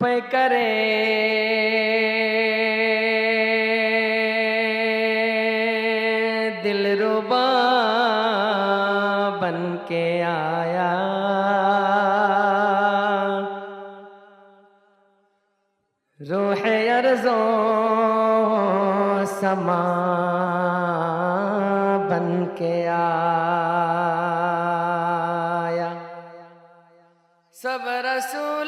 پہ کرے۔ دل ربا بن کے آیا۔ روح ارزو سما بن کے آیا۔ سب رسول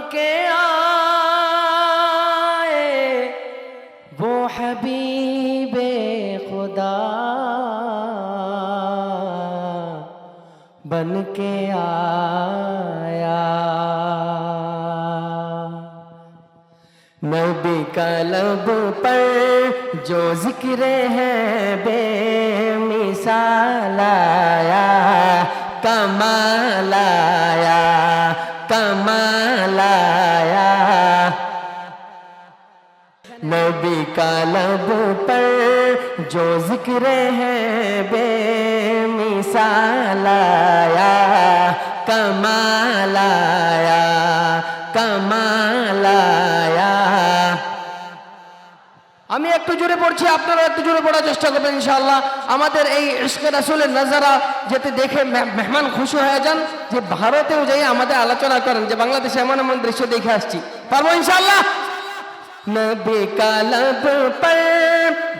بن کے آئے۔ وہ حبیب خدا بن کے آیا۔ نبی کا لب پر جو ذکر ہے بے مثال آیا، کمال آیا۔ کمال آیا نبی کا لب پر جو ذکر ہے بے আমি একটু জোরে পড়ছি আপনারা একটু জোরে পড়ার চেষ্টা করবেন ইনশাআল্লাহ। আমাদের এই ইস্কের রাসুলের নাজারা, যেতে দেখে মেহমান খুশি হয়ে যান, যে ভারতেও যাই আমাদের আলোচনা করেন, যে বাংলাদেশে এমন এমন দৃশ্য দেখে আসছি। পারব ইনশাআল্লাহ? নবী কালব পর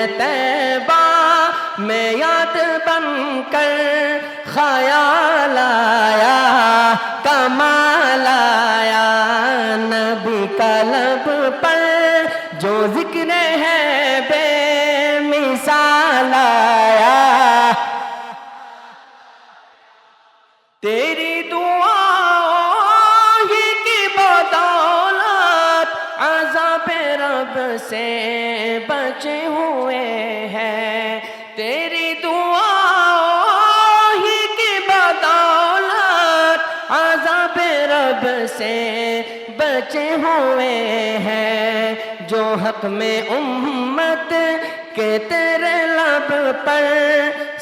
ہجر طیبہ میں یاد بن کر خیال آیا، کمال آیا۔ نبی کا پر جو ذکر ہے بے مثال آیا۔ تیری دعا ہی کی بدولت عذاب رب سے بچے ہوئے ہیں۔ تیری دعا ہی کی بدولت عذاب رب سے بچے ہوئے ہیں۔ جو حق میں امت کے تیرے لب پر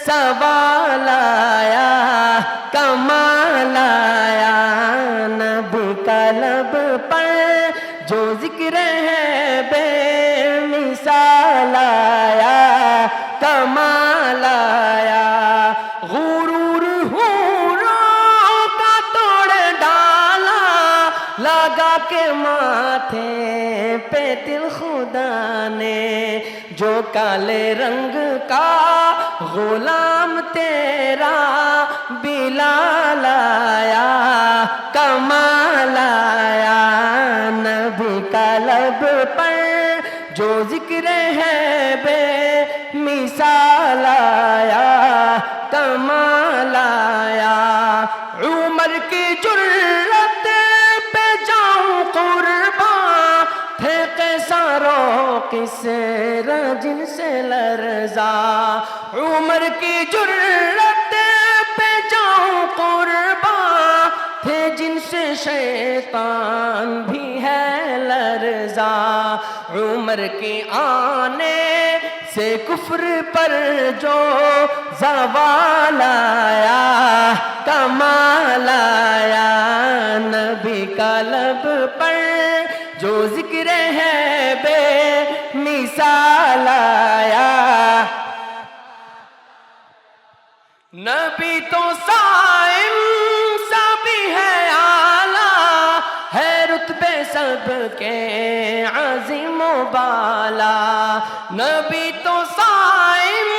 سوال آیا، کمال آیا۔ پر جو ذکر ہے بے مثال آیا، کمال آیا۔ غرور حوروں کا توڑ ڈالا، لگا کے ماتھے پہ دل خدا نے۔ جو کالے رنگ کا غلام تیرا بلال آیا، کمال آیا۔ نبی کا لب پر جو ذکر ہے بے مثال آیا، کمال آیا۔ عمر کی جرت پہ جاؤں قربان، تھے قیساروں کس رجن سے لرزا عمر کی جرت شیطان بھی ہے لرزا۔ عمر کے آنے سے کفر پر جو زوال آیا، کمال آیا۔ نبی کا لب پر جو ذکر ہے بے مثال آیا۔ نبی تو بالا۔ نبی تو سائم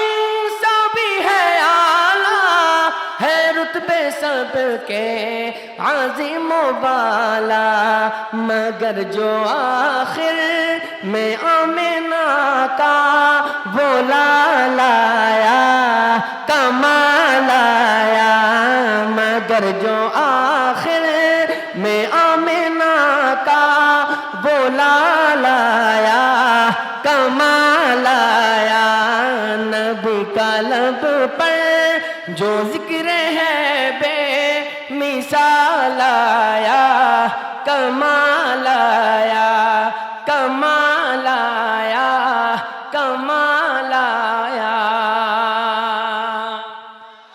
سبھی ہے آلہ ہے رتبے سب کے عظیم و بالا۔ مگر جو آخر میں آمینہ کا وہ لایا کمال آیا پر جو آخر کمال آیا نبی کا لب پر جو ذکر ہے بے مثال آیا کمال آیا۔